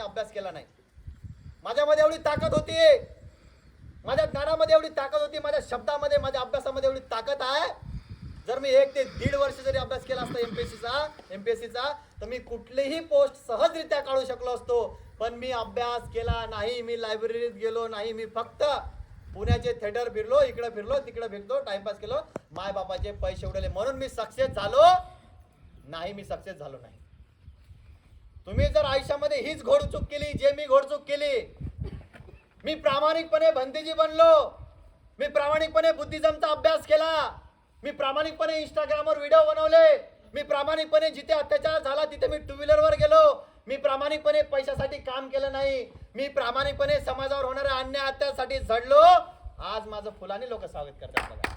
मी अभ्यास केला नाही. माझ्यामध्ये एवढी ताकद होती. माझ्या ज्ञानामध्ये एवढी ताकद होती. माझ्या शब्दामध्ये माझ्या अभ्यासामध्ये एवढी ताकद आहे. जर मी एक ते दीड वर्ष जरी अभ्यास केला असता एमपीएससीचा एमपीएससीचा तर मी कुठलीही पोस्ट सहजरित्या काढू शकलो असतो. पण मी अभ्यास केला नाही. मी लायब्ररीत गेलो नाही. मी फक्त पुण्याचे थिएटर फिरलो इकडे फिरलो तिकडे फिरलो टाइमपास केलो. माय बापाचे पैसे उडवले. म्हणून मी सक्सेस झालो. नाही मी सक्सेस झालो नाही. तुम्ही जर आयुष्यामध्ये हीच घोडचूक केली जे मी घोडचूक केली मी प्रामाणिकपणे भंतीजी बनलो मी प्रामाणिकपणे बुद्धिझमचा अभ्यास केला मी प्रामाणिकपणे इंस्टाग्रामवर व्हिडिओ बनवले मी प्रामाणिकपणे जिथे अत्याचार झाला तिथे मी टू व्हीलरवर गेलो मी प्रामाणिकपणे पैशासाठी काम केलं नाही मी प्रामाणिकपणे समाजावर होणाऱ्या अन्याय हत्यासाठी झडलो. आज माझं फुलाने लोक स्वागत करतात बघा.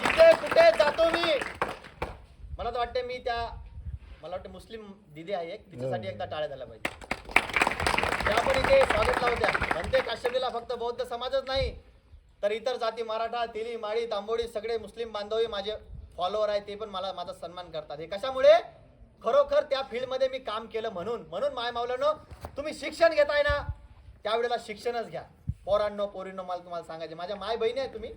जिथे कुठे जातो मी मला तर वाटते मी त्या मला वाटतं मुस्लिम दिदी आहे एक तिच्यासाठी एकदा टाळ्या झाल्या पाहिजे. त्या पण इथे स्वागतला होत्या म्हणते काश्मीरला फक्त बौद्ध समाजच नाही तर इतर जाती मराठा तेली माळी तांबोडी सगळे मुस्लिम बांधवही माझे फॉलोअर आहे ते पण मला माझा सन्मान करतात. हे कशामुळे? खरोखर त्या फील्डमध्ये मी काम केलं म्हणून. म्हणून माय मावल्यानो तुम्ही शिक्षण घेताय ना त्यावेळेला शिक्षणच घ्या. पोरांनो पोरींनो मला तुम्हाला सांगायचे माझ्या माय बहिणी आहे तुम्ही.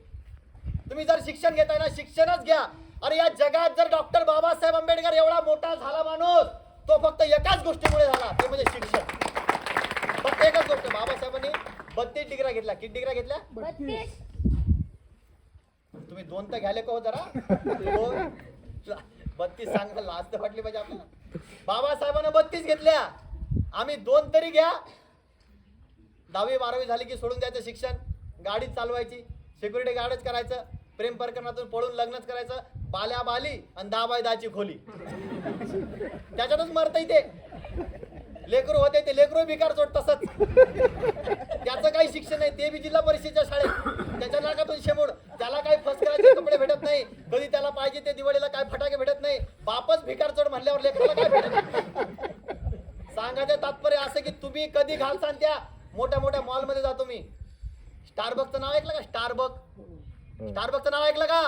तुम्ही जर शिक्षण घेताय ना शिक्षणच घ्या. अरे या जगात जर डॉक्टर बाबासाहेब आंबेडकर एवढा मोठा झाला माणूस तो फक्त एकाच गोष्टीमुळे झाला ते म्हणजे शिक्षण. फक्त एकच गोष्ट बाबासाहेबांनी बत्तीस डिग्र्या घेतल्या. किती डिग्र्या घेतल्या? तुम्ही दोन तर घ्याले का जरा. बत्तीस सांग लाज तर वाटली पाहिजे आपल्याला. बाबासाहेबांना बत्तीस घेतल्या. आम्ही दोन तरी घ्या. दहावी बारावी झाली की सोडून द्यायचं शिक्षण. गाडीच चालवायची. सिक्युरिटी गार्डच करायचं. प्रेम प्रकरणातून पळून लग्नच करायचं बाल्या बाली आणि दहा बाय दहाची खोली. त्याच्यातच मरतय ते. लेकरू होते ते लेकरू भिकार चोट तसंच. त्याचं काही शिक्षण नाही ते बी जिल्हा परिषदेच्या शाळेत. त्याच्या नाकातून शेमूड. त्याला काही फर्स्ट कपडे भेटत नाही. कधी त्याला पाहिजे ते दिवाळीला काय फटाके भेटत नाही. बापच भिकार चोड म्हणल्यावर लेकराला काय भेटत सांगायचं तात्पर्य असं की तुम्ही कधी घालसान त्या? मोठ्या मोठ्या मॉलमध्ये जातो मी स्टारबकचं नाव ऐकलं का? स्टारबक स्टारबकचं नाव ऐकलं का?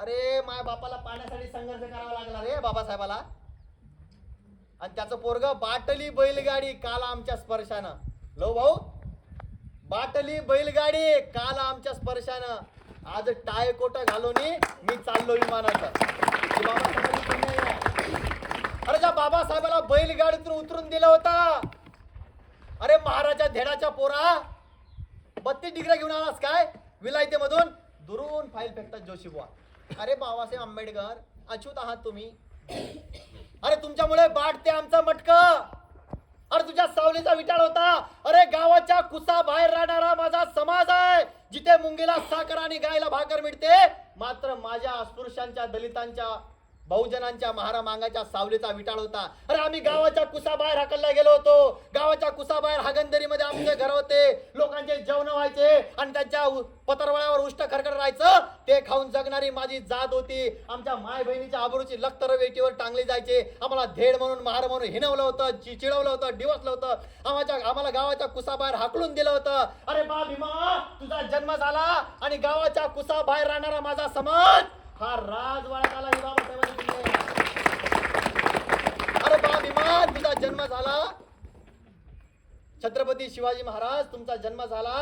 अरे माझ्या बापाला पाण्यासाठी संघर्ष करावा लागला रे बाबासाहेबाला. आणि त्याचं पोरग बाटली बैलगाडी काल आमच्या स्पर्शानं. लो भाऊ बाटली बैलगाडी काल आमच्या स्पर्शानं. आज टाय कोट घालून मी चाललो विमानाचं. अरे त्या बाबासाहेबाला बैलगाडीतून उतरून दिलं होता. अरे महाराजा धेडाच्या पोरा बत्तीस डिग्री घेऊन आलास काय? विलायतेमधून दुरून फाईल फेकतात जोशी बुवा. अरे बाबासाहेब आंबेडकर अच्युत आहात तुम्ही. अरे तुमच्यामुळे बाटते आमचं मटक. अरे तुझ्या सावलीचा विचार होता. अरे गावाच्या कुसा बाहेर राहणारा माझा समाज आहे. जिथे मुंगीला साखर आणि गायला भाकर मिळते मात्र माझ्या अस्पृश्यांच्या दलितांच्या बहुजनांच्या महारा मांगाच्या सावलीचा विटाळ होता. अरे आम्ही गावाच्या कुसाबाहेर हाकलला गेलो होतो. गावाच्या कुसाबाहेर हागंदरीमध्ये आमचे घर होते. लोकांचे जेवण व्हायचे आणि त्यांच्या पतरवळ्यावर उष्ट खरखर राहायचं. ते खाऊन जगणारी माझी जात होती. आमच्या माय बहिणीच्या आबरूची लखतर वेटीवर टांगली जायचे. आम्हाला धेड म्हणून महार म्हणून हिनवलं होतं चिडवलं होतं डिवसलं होतं. आम्हाच्या आम्हाला गावाच्या कुसाबाहेर हाकलून दिलं होतं. अरे बा भीमा तुझा जन्म झाला आणि गावाच्या कुसाबाहेर राहणारा माझा समाज हा राजवाड्यात आला ही अरे बा विमान तुझा जन्म झाला. छत्रपती शिवाजी महाराज तुमचा जन्म झाला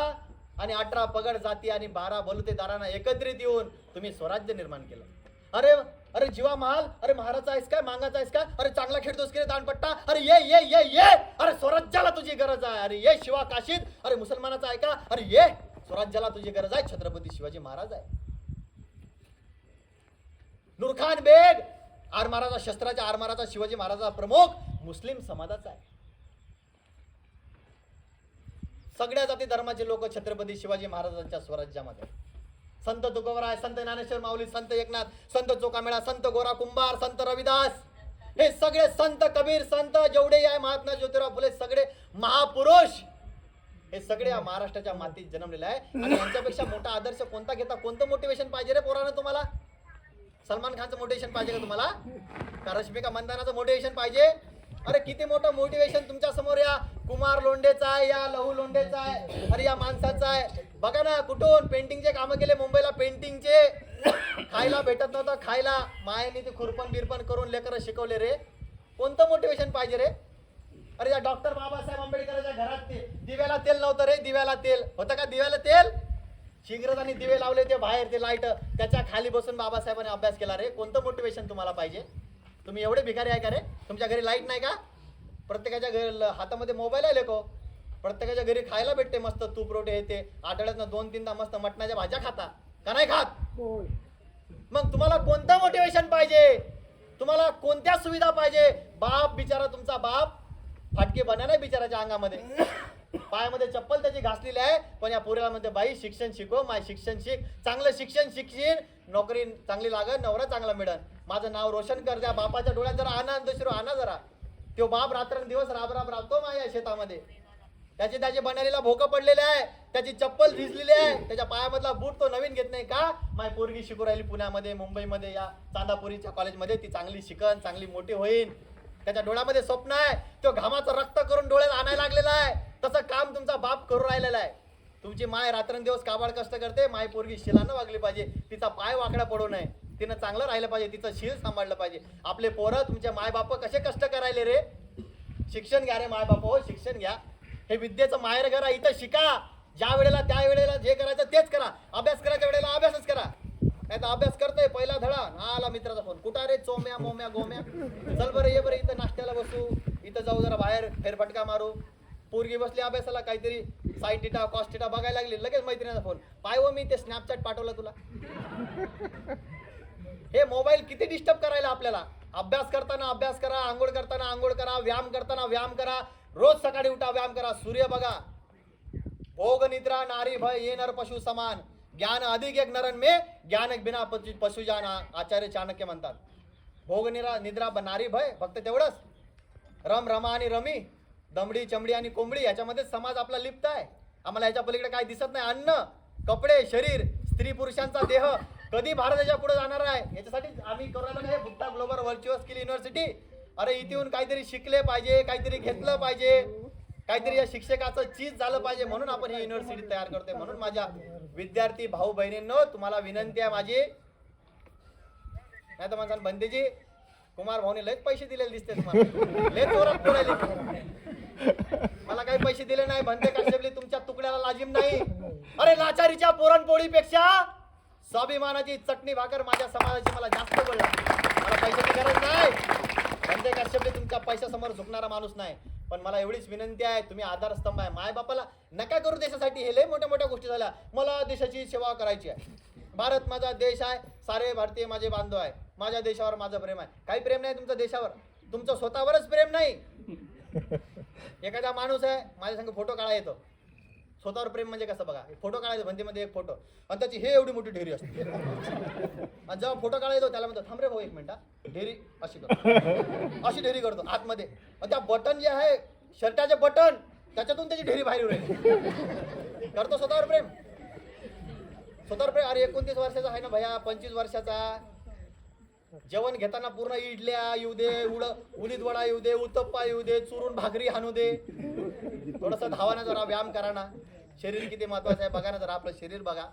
आणि अठरा पगड जाती आणि बारा बलुतेदारांना एकत्रित येऊन तुम्ही स्वराज्य निर्माण केलं. अरे अरे जीवा महाल अरे महाराजा आहेस काय मांगाचा आहेस का अरे चांगला खेळतोस की रे दानपट्टा? अरे ये ये ये ये! अरे स्वराज्याला तुझी गरज आहे. अरे ये शिवा काशीद अरे मुसलमानाचा आहे का? अरे ये स्वराज्याला तुझी गरज आहे छत्रपती शिवाजी महाराज आहे. नुरखान बेग. आरमाराचा शस्त्राच्या आरमाराचा शिवाजी महाराजाचा प्रमुख मुस्लिम समाजाचा आहे. सगळ्या जाती धर्माचे लोक छत्रपती शिवाजी महाराजांच्या स्वराज्यामध्ये संत तुकोबराय संत ज्ञानेश्वर माऊली संत एकनाथ संत चोकामेळा संत गोरा कुंभार संत रविदास. हे सगळे संत कबीर संत जेवढे आहे महात्मा ज्योतिराव फुले सगळे महापुरुष. हे सगळे या महाराष्ट्राच्या मातीत जन्मलेले आहे. आणि यांच्यापेक्षा मोठा आदर्श कोणता घेता? कोणतं मोटिवेशन पाहिजे रे पोरानं तुम्हाला? सलमान खानचं मोटिवेशन पाहिजे का तुम्हाला? का रश्मिका मंदानाचं मोटिवेशन पाहिजे. अरे किती मोठं मोटिवेशन तुमच्यासमोर या कुमार लोंढेचा आहे या लहू लोंढेचा आहे अरे या माणसाचा आहे. बघा ना कुठून पेंटिंगचे कामं केले मुंबईला पेंटिंगचे खायला भेटत नव्हतं खायला. मायेने ते खुरपण बिरपण करून लेकरं शिकवले रे. कोणतं मोटिवेशन पाहिजे रे? अरे या डॉक्टर बाबासाहेब आंबेडकरांच्या घरात ते दिव्याला तेल नव्हतं रे दिव्याला तेल. होतं का दिव्याला तेल? शिंगरजांनी दिवे लावले ते बाहेर ते लाइट त्याच्याखाली बसून बाबासाहेबांनी अभ्यास केला रे. कोणतं मोटिवेशन तुम्हाला पाहिजे? तुम्ही एवढे भिकारी आहे का रे? तुमच्या घरी लाइट नाही का? प्रत्येकाच्या घरी हातामध्ये मोबाईल आहे को प्रत्येकाच्या घरी खायला भेटते मस्त तूप रोटे हे ते. आठवड्यातनं दोन तीनदा मस्त मटणाच्या भाज्या खाता. का नाही खात? मग तुम्हाला कोणतं मोटिवेशन पाहिजे? तुम्हाला कोणत्या सुविधा पाहिजे? बाप बिचारा तुमचा बाप फाटके बना नाही बिचाराच्या अंगामध्ये. पायामध्ये चप्पल त्याची घासलेली आहे. पण या पोरीला म्हणते बाई शिक्षण शिको माय शिक्षण शिक. चांगलं शिक्षण शिकशील नोकरी चांगली लागत नवरा चांगला मिळन माझं नाव रोशन कर द्या बापाच्या डोळ्यात जरा आणा दुसरं आणा जरा. तो बाप रात्रंदिवस राब राब राबतो माझ्या शेतामध्ये. त्याचे त्याचे बनारीला भोकं पडलेले आहे. त्याची चप्पल भिजलेली आहे. त्याच्या पायामधला बूट तो नवीन घेत नाही का? माय पोरगी शिकू राहिली पुण्यामध्ये मुंबईमध्ये या चांदापुरीच्या कॉलेजमध्ये. ती चांगली शिकन चांगली मोठी होईल त्याच्या डोळ्यामध्ये स्वप्न आहे. तो घामाचं रक्त करून डोळ्यात आणायला लागलेला आहे. तसं काम तुमचा बाप करू राहिलेला आहे. तुमची माय रात्रंदिवस काबाड कष्ट करते. माय पोरगी शिलानं वागली पाहिजे. तिचा पाय वाकडा पडू नये. तिनं चांगलं राहिलं पाहिजे. तिचं शील सांभाळलं पाहिजे. आपले पोरं तुमचे माय बाप कसे कष्ट करायले रे? शिक्षण घ्या रे माय बाप हो शिक्षण घ्या. हे विद्येचं माहेर घरा इथं शिका. ज्या वेळेला त्या वेळेला जे करायचं तेच करा. अभ्यास करायच्या वेळेला अभ्यासच करा. नाही तर अभ्यास करतोय पहिला धडा. हा आला मित्राचा फोन कुठं रे? चोम्या मोम्या गोम्या? चल बरं ये बरं इथं नाश्त्याला बसू. इथं जाऊ जरा बाहेर फेरफटका मारू. पोरगी बसली अभ्यासाला काहीतरी साईट डिटा कॉस्ट डिटा बघायला लागली. लगेच मैत्रिणीचा फोन पाय हो मी ते स्नॅपचॅट पाठवलं तुला. हे मोबाईल किती डिस्टर्ब करायला आपल्याला? अभ्यास करताना अभ्यास करा आंघोळ करताना आंघोळ करा व्यायाम करताना व्यायाम करा. रोज सकाळी उठा व्यायाम करा. सूर्य बघा. भोग निद्रा नारी भय ये नर पशु समान. ज्ञान अधिक एक नरन मे ज्ञान एक बिना पशु पशु आचार्य चाणक्य म्हणतात. भोग निरा निद्रा बनारी नारी भय फक्त तेवढंच. रम रमा आणि रमी दमडी चमडी आणि कोंबडी याच्यामध्ये समाज आपला लिप्त आहे. आम्हाला याच्या पलीकडे काय दिसत नाही. अन्न कपडे शरीर स्त्री पुरुषांचा देह कधी भारत याच्यापुढे जाणार आहे? याच्यासाठी आम्ही करायला हे ग्लोबल व्हर्च्युअल स्किल युनिव्हर्सिटी अरे इथे येऊन काहीतरी शिकले पाहिजे काहीतरी घेतलं पाहिजे. काहीतरी या शिक्षकाचं चीज झालं पाहिजे म्हणून आपण ही युनिव्हर्सिटी तयार करतोय. म्हणून माझ्या विद्यार्थी भाऊ बहिणींनो तुम्हाला विनंती आहे माझी. नाही तर माझा बंदेजी कुमार भाऊने लयच पैसे दिलेले दिसते तुम्हाला. लय जोरात बोलायले. मला काही पैसे दिले नाही भंते काश्यपली तुमच्या तुकड्याला लाजीम नाही. अरे लाचारीच्या पुरणपोळीपेक्षा स्वाभिमानाची चटणी भाकर माझ्या समाजाची मला जास्त बोलला मला पैशाची गरज नाही. भंते काश्यपली तुमच्या पैशासमोर झुकणारा माणूस नाही. पण मला एवढीच विनंती आहे तुम्ही आधारस्तंभ आहे. माय बापाला नका करू देशासाठी. हे लय मोठ्या मोठ्या गोष्टी झाल्या. मला देशाची सेवा करायची आहे. भारत माझा देश आहे. सारे भारतीय माझे बांधव आहे. माझ्या देशावर माझं प्रेम आहे. काही प्रेम नाही तुमचं देशावर. तुमचं स्वतःवरच प्रेम नाही. एखादा माणूस आहे माझ्या संग फोटो काढा येतो. स्वतःवर प्रेम म्हणजे कसं बघा? फोटो काढायचं भंतीमध्ये एक फोटो. आणि त्याची हे एवढी मोठी ढेरी असते. आणि जेव्हा फोटो काढायचो त्याला म्हणतो थांब रे भाऊ एक मिनिट ढेरी अशी करतो. अशी ढेरी करतो आतमध्ये. आणि त्या बटन जे आहे शर्टाचे बटन त्याच्यातून त्याची ढेरी बाहेर येऊ करतो स्वतःवर प्रेम. स्वतःवर प्रेम. अरे एकोणतीस वर्षाचा आहे ना भैया पंचवीस वर्षाचा. जेवण घेताना पूर्ण इडल्या येऊ दे उड उडीद वडा येऊ दे उत्तप्पा येऊ दे चुरून भाकरी हाणू दे. थोडस धावा ना जरा व्यायाम करा ना. शरीर किती महत्वाचं आहे? बघा ना जरा आपलं शरीर बघा.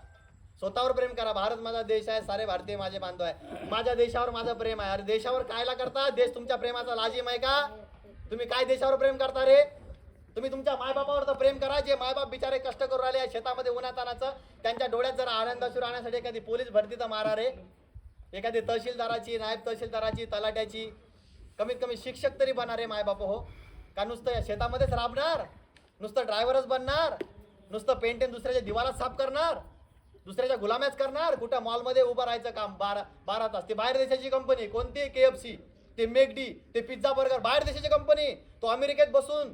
स्वतःवर प्रेम करा. भारत माझा देश आहे सारे भारतीय माझे बांधव आहे. माझ्या देशावर माझं प्रेम आहे. अरे देशावर कायला करता? देश तुमच्या प्रेमाचा लाजीम आहे का? तुम्ही काय देशावर प्रेम करता रे? तुम्ही तुमच्या मायबापावर तर प्रेम करा. जे मायबाप बिचारे कष्ट करू राहिले शेतामध्ये उन्हातानाचं त्यांच्या डोळ्यात जरा आनंद असू राहण्यासाठी एखादी पोलीस भरती तर मारा रे. एखादी तहसीलदाराची नायब तहसीलदाराची तलाट्याची. कमीत कमी शिक्षक तरी बनणार रे मायबाप हो. का नुसतं या शेतामध्येच राबणार? नुसतं ड्रायव्हरच बनणार? नुसतं पेंटेन दुसऱ्याच्या दिवालाच साफ करणार दुसऱ्याच्या गुलाम्याच करणार कुठं मॉलमध्ये उभं राहायचं काम बारा बारा तास. ते बाहेर देशाची कंपनी कोणती? के एफ सी ते मेकडी ते पिझ्झा बर्गर बाहेर देशाची कंपनी तो अमेरिकेत बसून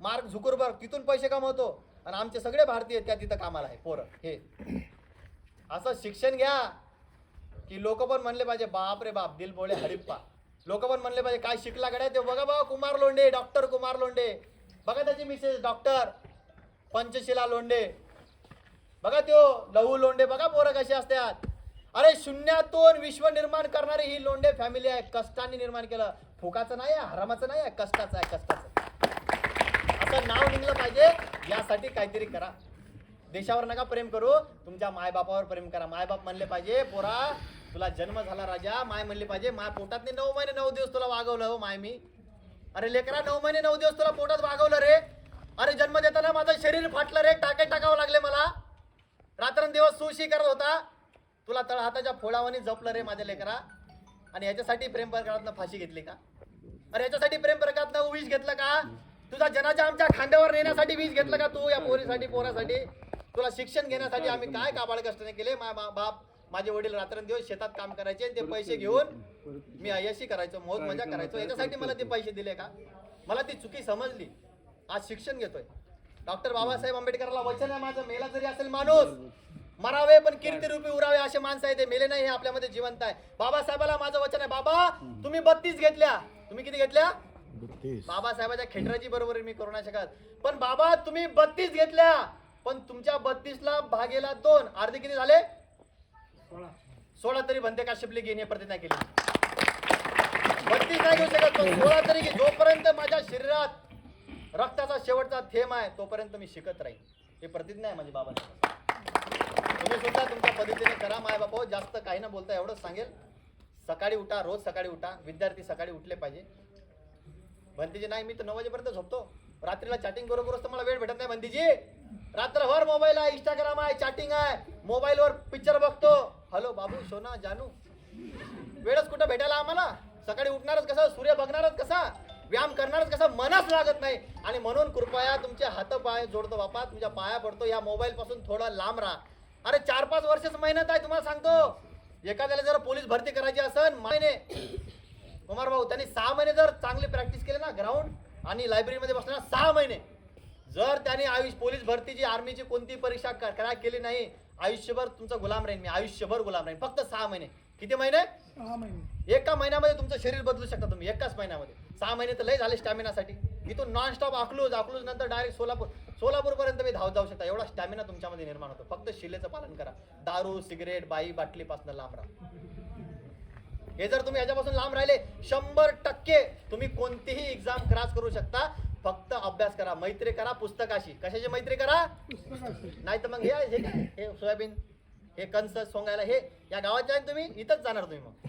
मार्क झुकुरबर्ग तिथून पैसे कमवतो. आणि आमचे सगळे भारतीय त्या तिथं कामाला आहे पोरं हे. असं शिक्षण घ्या की लोक पण म्हणले पाहिजे बाप रे बाप दिल बोले हरिप्पा. लोक पण म्हणले पाहिजे काय शिकला गड्या? ते बघा बघा कुमार लोंडे डॉक्टर कुमार लोंडे बघा त्याची मिसेस डॉक्टर. पंचशिला लोंडे बघा त्यो लहू लोंडे बघा पोरं कसे असतात. अरे शून्यातून विश्व निर्माण करणारी ही लोंडे फॅमिली आहे. कष्टाने निर्माण केलं. फुकाचं नाही आहे हरामाचं नाही आहे कष्टाचं आहे कष्टाचं. असं नाव निघलं पाहिजे. यासाठी काहीतरी करा. देशावर नका प्रेम करू. तुमच्या मायबापावर प्रेम करा. मायबाप म्हणले पाहिजे पोरा तुला जन्म झाला राजा. माय म्हणले पाहिजे माय पोटात नऊ महिने नऊ दिवस तुला वागवलं हो माय मी. अरे लेकरा नऊ महिने नऊ दिवस तुला पोटात वागवलं रे. अरे जन्म देताना माझं शरीर फाटलं रे टाके टाकावं लागले मला. रात्रंदिवस सुशी करत होता. तुला तळ हाताच्या फोडावानी जपलं रे माझ्या लेकरा. आणि याच्यासाठी प्रेम प्रकारातनं फाशी घेतली का? अरे याच्यासाठी प्रेम प्रकारातनं विष घेतलं का? तुझा जनाच्या आमच्या खांद्यावर नेण्यासाठी विष घेतलं का तू या पोरीसाठी पोरासाठी? तुला शिक्षण घेण्यासाठी आम्ही काय काबाळ कष्टाने केले? मा बाप माझे वडील रात्रंदिवस शेतात काम करायचे ते पैसे घेऊन मी अयशी करायचो मौज मजा करायचो. याच्यासाठी मला ते पैसे दिले का? मला ती चुकी समजली. आज शिक्षण घेतोय. डॉक्टर बाबासाहेब आंबेडकरला वचन आहे माझं. मेला जरी असेल माणूस मरावे पण कीर्ती रूपी उरावे असे माणसं आहे ते. मेले नाही हे आपल्यामध्ये जिवंत आहे. बाबासाहेबाला माझं वचन आहे. बाबा तुम्ही बत्तीस घेतल्या. तुम्ही किती घेतल्या? बाबासाहेबाच्या खेटराची बरोबर मी करू नाही शकत. पण बाबा तुम्ही बत्तीस घेतल्या. पण तुमच्या बत्तीस ला भागेला दोन. अर्धे किती झाले? सोळा. तरी बनते का शिपली घेणे प्रतिज्ञा केली. बत्तीस नाही घेऊ शकत पण सोळा तरी घे. जोपर्यंत माझ्या शेवटचा थेंब आहे तोपर्यंत मी शिकत राहील हे प्रतिज्ञा आहे माझी बाबा तुम्ही सुद्धा तुमच्या पद्धतीने करा माय बापा जास्त काही न बोलता एवढंच सांगेल. सकाळी उठा रोज सकाळी उठा. विद्यार्थी सकाळी उठले पाहिजे. भंतीजी नाही मी तर नऊ वाजेपर्यंत झोपतो. रात्रीला चॅटिंग बरोबरच तर मला वेळ भेटत नाही भंतीजी रात्रभर मोबाईल आहे इंस्टाग्राम आहे चॅटिंग आहे. मोबाईलवर पिक्चर बघतो. हॅलो बाबू सोना जानू. वेळच कुठं भेटायला आम्हाला? सकाळी उठणारच कसं? सूर्य बघणारच कसा? व्यायाम करणारच कसा मनच लागत नाही. आणि म्हणून कृपया तुमचे हात पाय जोडतो बापा तुमच्या पाया पडतो या मोबाईल पासून थोडा लांब राहा. अरे चार पाच वर्षच मेहनत आहे तुम्हाला सांगतो. एखाद्याला जर पोलीस भरती करायची असेल महिने कुमार भाऊ त्यांनी सहा महिने जर चांगली प्रॅक्टिस केली ना ग्राउंड आणि लायब्ररीमध्ये बसले ना सहा महिने. जर त्याने आयुष्य पोलीस भरतीची आर्मीची कोणती परीक्षा करा केली नाही आयुष्यभर तुमचा गुलाम राहीन मी आयुष्यभर गुलाम राहीन. फक्त सहा महिने. किती महिने? सहा महिने. एका महिन्यामध्ये तुमचं शरीर बदलू शकता तुम्ही एकाच महिन्यामध्ये. सहा महिने तर लय झाले स्टॅमिनासाठी इथून नॉन स्टॉप अकलूज अकलूज नंतर डायरेक्ट सोलापूर सोलापूर पर्यंत मी धावत जाऊ शकता. एवढा स्टॅमिना तुमच्यामध्ये निर्माण होतो. फक्त शिलेचं पालन करा. दारू सिगरेट बाई बाटलीपासून लांब राहा. हे जर तुम्ही याच्यापासून लांब राहिले शंभर टक्के तुम्ही कोणतीही एक्झाम क्रॉस करू शकता. फक्त अभ्यास करा मैत्री करा पुस्तकाशी. कशाची मैत्री करा? नाही तर मग हे हे? हे सोयाबीन हे कंस सोंगायला हे या गावाचे आहे तुम्ही इथंच जाणार तुम्ही मग.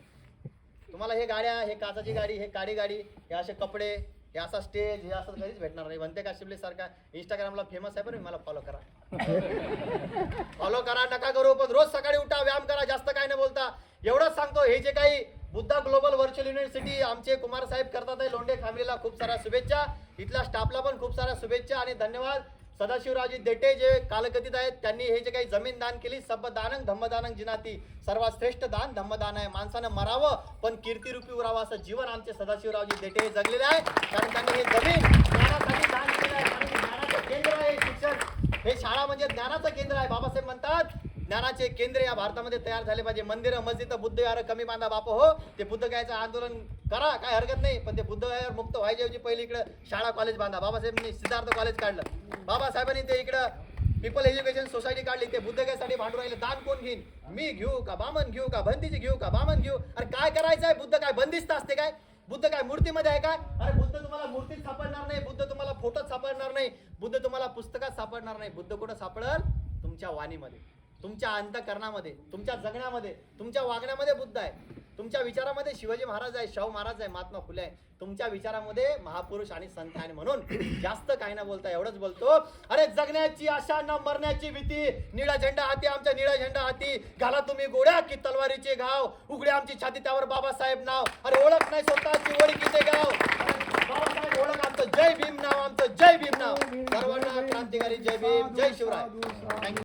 तुम्हाला हे गाड्या हे काचाची गाडी हे काडी गाडी हे असे कपडे हे असा स्टेज हे असं कधीच भेटणार नाही. म्हणते का शिवले सारखा इंस्टाग्रामला फेमस आहे बरं मला फॉलो करा. फॉलो करा नका करू पण रोज सकाळी उठा व्यायाम करा जास्त काय न बोलता. एवढंच सांगतो हे जे काही बुद्धा ग्लोबल व्हर्च्युअल युनिव्हर्सिटी आमचे कुमार साहेब करतात आहे. लोंढे फॅमिलीला खूप साऱ्या शुभेच्छा. इथल्या स्टाफला पण खूप साऱ्या शुभेच्छा आणि धन्यवाद. सदाशिवरावजी देटे जे कालकथित आहेत त्यांनी हे जे काही जमीन दान केली सब दानंग धम्मदानंग जिनाती. सर्वात श्रेष्ठ दान धम्मदान आहे. माणसानं मरावं पण कीर्तिरूपी उरावं असं जीवन आमचे सदाशिवरावजी देटे हे जगलेले आहे. कारण त्यांनी हे जमीन ज्ञानासाठी दान केलं आहे. ज्ञानाचं केंद्र आहे शिक्षण. हे शाळा म्हणजे ज्ञानाचं केंद्र आहे बाबासाहेब म्हणतात. ज्ञानाचे केंद्र या भारतामध्ये तयार झाले पाहिजे. मंदिरं मस्जिद बुद्ध यार कमी बांधा बाप हो. ते बुद्ध गायचं आंदोलन करा काय हरकत नाही. पण ते बुद्ध गायावर मुक्त व्हायच्याऐवजी पहिले इकडं शाळा कॉलेज बांधा. बाबासाहेबांनी सिद्धार्थ कॉलेज काढलं. बाबासाहेबांनी ते इकडं पीपल एज्युकेशन सोसायटी काढली. ते बुद्ध गायसाठी भांडून राहिले. दान कोण घेईन? मी घेऊ का? बामन घेऊ का? भंतीची घेऊ का? बामन घेऊ? अरे काय करायचं आहे बुद्ध काय बंदिस्त असते काय? बुद्ध काय मूर्तीमध्ये आहे काय अरे बुद्ध तुम्हाला मूर्तीत सापडणार नाही. बुद्ध तुम्हाला फोटोत सापडणार नाही. बुद्ध तुम्हाला पुस्तकात सापडणार नाही. बुद्ध कुठं सापडल? तुमच्या वाणीमध्ये. तुमच्या अंतकरणामध्ये तुमच्या जगण्यामध्ये तुमच्या वागण्यामध्ये बुद्ध आहे. तुमच्या विचारामध्ये शिवाजी महाराज आहे शाहू महाराज आहे महात्मा फुले आहे. तुमच्या विचारामध्ये महापुरुष आणि संत आहे म्हणून जास्त काही ना बोलता एवढंच बोलतो. अरे जगण्याची आशा न मरण्याची भीती निळा झेंडा हाती आमच्या निळा झेंडा हाती. घाला तुम्ही गोड्या की तलवारीचे घाव. उघडे आमची छाती त्यावर बाबासाहेब नाव. अरे ओळख नाही स्वतःची ओळखीचे गाव. बाबासाहेब ओळख आमचं. जय भीम नाव आमचं. जय भीम नाव. सर्वांना क्रांतिकारी जय भीम. जय शिवराय.